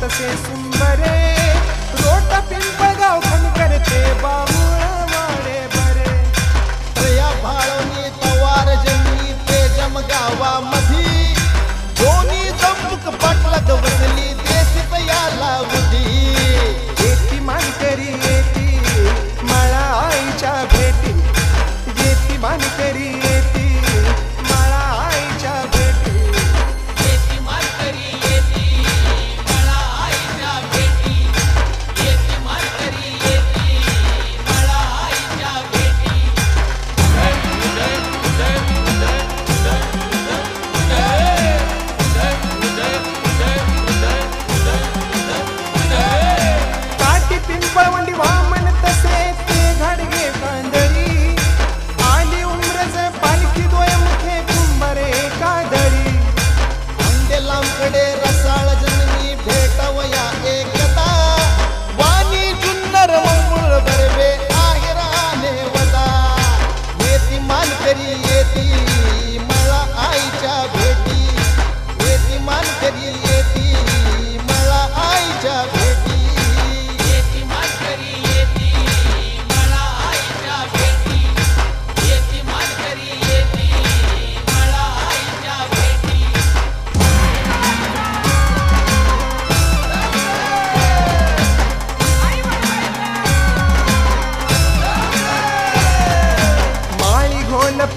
तसे सुंदरे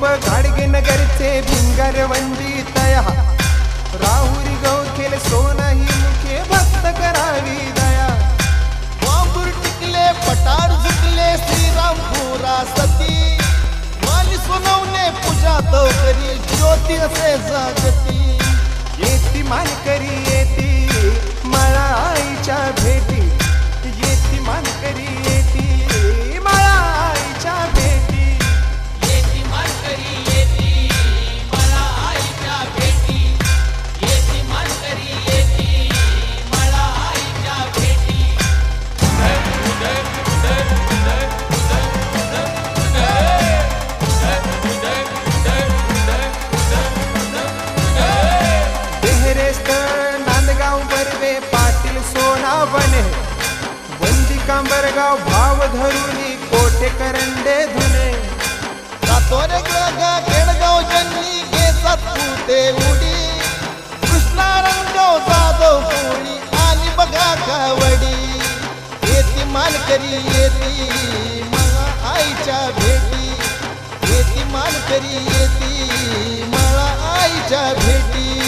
रूप गाडगे नगरचे भिंगार वंदितया राहुरी गौखेल सोनाही मुखे भक्त करावी दया. वांबूर टिकले पटार झुकले श्रीराम सती. माली सोनवणे पूजा तो करी ज्योती असे जागती. येती मानकरी येती मला आईच्या भेटी. कांबरगाव भाव धरून कोटे करंडे धुने सातोरे ग्रह केडगाव जन्नी घेतात उडी. कृष्णा रंगगाव जाधव कोणी आणि बघा कावडी. येती मालकरी येती मला आईच्या भेटी. येती मालकरी येती मला आईच्या भेटी.